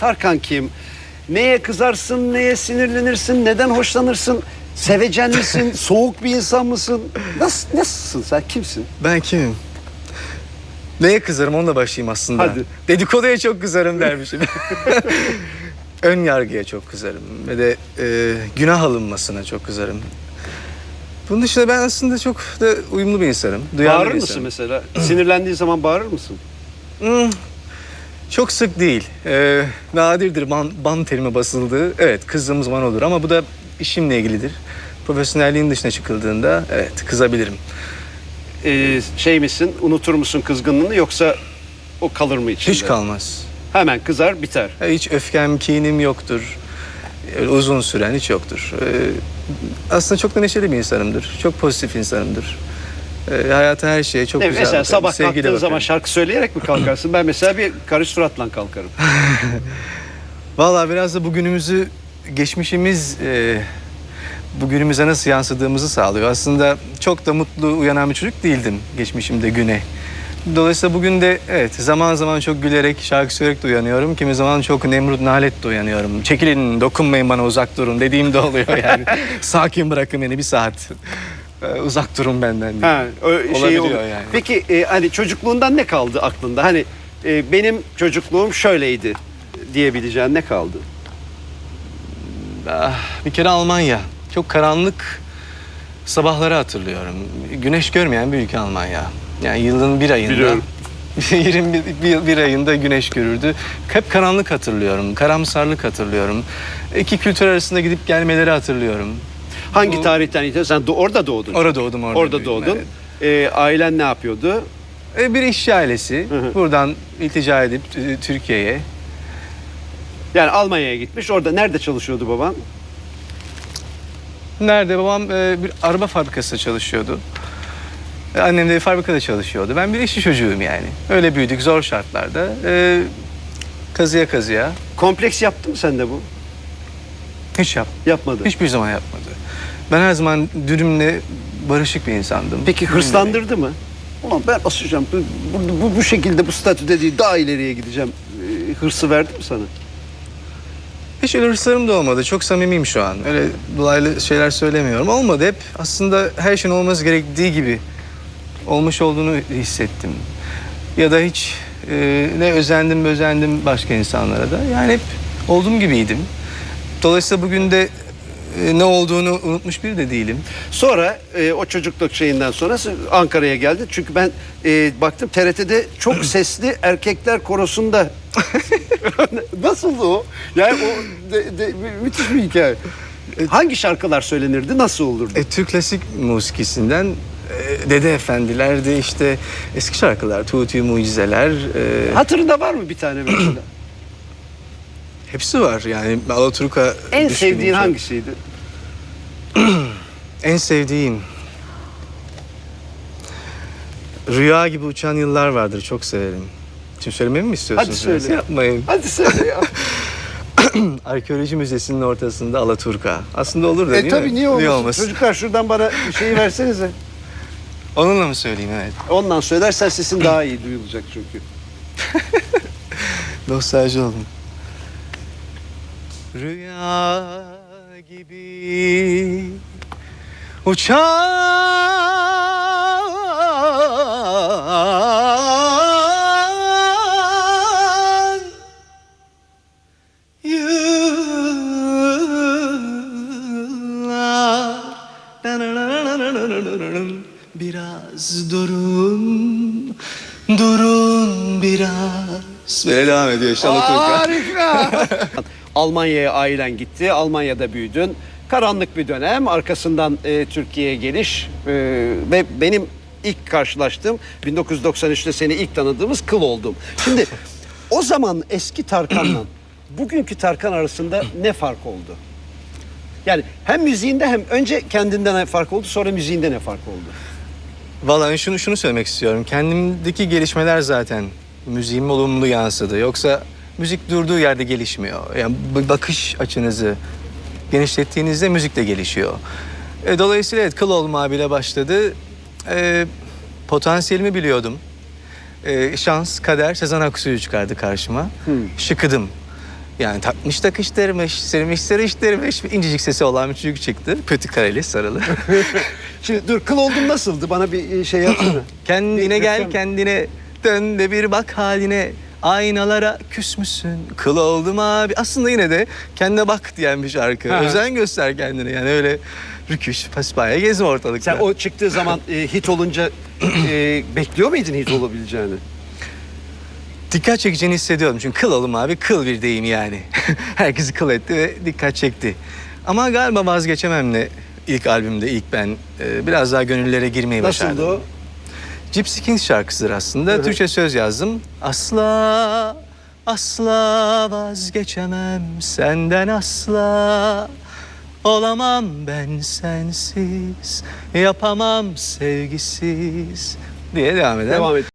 Tarkan kim? Neye kızarsın, neye sinirlenirsin, neden hoşlanırsın? Sevecen misin, soğuk bir insan mısın? Nasıl, nasılsın sen, kimsin? Ben kimim? Neye kızarım onunla başlayayım aslında. Hadi. Dedikoduya çok kızarım dermişim. Ön yargıya çok kızarım ve de e, günah alınmasına çok kızarım. Bunun dışında ben aslında çok da uyumlu bir insanım. Duyarlı Bağırır bir mısın insanım. mesela? Sinirlendiğin zaman bağırır mısın? Hmm, çok sık değil. Ee, nadirdir ban, ban terimi basıldığı. Evet kızdığım zaman olur ama bu da işimle ilgilidir. Profesyonelliğin dışına çıkıldığında evet kızabilirim. Ee, şey misin, unutur musun kızgınlığını yoksa o kalır mı içinde? Hiç kalmaz. Hemen kızar, biter. Ya Hiç öfkem, kinim yoktur. Öyle uzun süren hiç yoktur. Ee, aslında çok da neşeli bir insanımdır. Çok pozitif insanımdır. Ee, hayata her şeye çok Ne, güzel mesela bakarım. sabah sevgiyle kalktığın zaman bakarım. şarkı söyleyerek mi kalkarsın? Ben mesela bir karış suratla kalkarım. Vallahi biraz da bugünümüzü, geçmişimiz e, bugünümüze nasıl yansıdığımızı sağlıyor. Aslında çok da mutlu uyanan bir çocuk değildim geçmişimde güne. Dolayısıyla bugün de evet zaman zaman çok gülerek, şarkı söyleyerek de uyanıyorum. Kimi zaman çok nemrut nalet de uyanıyorum. Çekilin, dokunmayın bana, uzak durun dediğim de oluyor yani. Sakin bırakın beni bir saat. Ee, uzak durun benden diye. Ha, o şey Olabiliyor olur. yani. Peki e, hani çocukluğundan ne kaldı aklında? Hani e, benim çocukluğum şöyleydi diyebileceğin ne kaldı? Ah, bir kere Almanya. Çok karanlık sabahları hatırlıyorum. Güneş görmeyen bir ülke Almanya. Yani yılın bir ayında... Biliyorum. 21 bir, bir ayında güneş görürdü. Hep karanlık hatırlıyorum. Karamsarlık hatırlıyorum. İki kültür arasında gidip gelmeleri hatırlıyorum. Hangi Bu- tarihten itibaren? Sen do- orada doğdun. Orada doğdum, orada Orada büyüdüm, doğdun. E, ailen ne yapıyordu? E, Bir işçi ailesi. Hı. Buradan iltica edip e, Türkiye'ye. Yani Almanya'ya gitmiş. Orada nerede çalışıyordu baban? Nerede? Babam e, bir araba fabrikasında çalışıyordu. E, Annem de bir fabrikada çalışıyordu. Ben bir işçi çocuğuyum yani. Öyle büyüdük zor şartlarda. E, kazıya kazıya. Kompleks yaptı mı sende bu? Hiç yap, Yapmadı. hiçbir zaman yapmadı. Ben her zaman dürümle barışık bir insandım. Peki hırslandırdı mı? Ulan ben asacağım. Bu, bu, bu, bu şekilde bu statüde değil daha ileriye gideceğim. E, hırsı verdi mi sana? Hiç öyle hırslarım da olmadı. Çok samimiyim şu an. Öyle dolaylı şeyler söylemiyorum. Olmadı hep. Aslında her şeyin olması gerektiği gibi olmuş olduğunu hissettim. Ya da hiç e, ne özendim özendim başka insanlara da. Yani hep olduğum gibiydim. Dolayısıyla bugün de e, ne olduğunu unutmuş biri de değilim. Sonra e, o çocukluk şeyinden sonra Ankara'ya geldi. Çünkü ben e, baktım TRT'de çok sesli erkekler korosunda. Nasıldı o? Yani o de- de- mü- müthiş bir hikaye. Hangi şarkılar söylenirdi? Nasıl olurdu? E, Türk klasik musikisinden e, Dede Efendiler'di işte eski şarkılar, Tuğti Mucizeler. e, Hatırında var mı bir tane mesela? Hepsi var yani Alaturka en sevdiğin hangisiydi? En sevdiğim Rüya gibi uçan yıllar vardır çok severim. Şimdi söylememi mi istiyorsunuz? Hadi söyle. biraz? Yapmayın. Hadi söyle ya. Arkeoloji Müzesi'nin ortasında Alaturka. Aslında olur da e değil tabii mi? niye olmasın? Çocuklar şuradan bana şeyi versenize. Onunla mı söyleyeyim evet. Ondan söylersen sesin daha iyi duyulacak çünkü. Nostalji oldum. Rüya gibi uçan yıllar Biraz durun, durun biraz. Böyle devam ediyor işte. Harika. Almanya'ya ailen gitti. Almanya'da büyüdün. Karanlık bir dönem. Arkasından e, Türkiye'ye geliş e, ve benim ilk karşılaştığım 1993'te seni ilk tanıdığımız kıl oldum. Şimdi o zaman eski Tarkan'la bugünkü Tarkan arasında ne fark oldu? Yani hem müziğinde hem önce kendinden ne fark oldu sonra müziğinde ne fark oldu? Vallahi şunu şunu söylemek istiyorum. Kendimdeki gelişmeler zaten müziğime olumlu yansıdı. Yoksa müzik durduğu yerde gelişmiyor. Yani bakış açınızı genişlettiğinizde müzik de gelişiyor. E, dolayısıyla evet kıl olmaya bile başladı. E, potansiyelimi biliyordum. E, şans, kader Sezen Aksu'yu çıkardı karşıma. Şıkıdım. Yani takmış takıştırmış, sırmış sırıştırmış. Bir incecik sesi olan bir çocuk çıktı. Pötü kareli, sarılı. Şimdi dur kıl oldum nasıldı? Bana bir şey yapsana. kendine Bir gel kendine. Dön de bir bak haline. Aynalara küsmüşsün. Kıl oldum abi. Aslında yine de kendine bak diyen bir şarkı. Ha. Özen göster kendine. Yani öyle rüküş, paspaya gezme ortalıkta. Sen o çıktığı zaman e, hit olunca e, bekliyor muydun hit olabileceğini? Dikkat çekeceğini hissediyordum. Çünkü kıl oğlum abi kıl bir deyim yani. Herkesi kıl etti ve dikkat çekti. Ama galiba vazgeçememle ilk albümde ilk ben e, biraz daha gönüllere girmeyi başardım. Nasıldı o? Gypsy Kings şarkısıdır aslında. hı. Türkçe söz yazdım. Asla, asla vazgeçemem senden asla. Olamam ben sensiz, yapamam sevgisiz diye devam eden Devam et.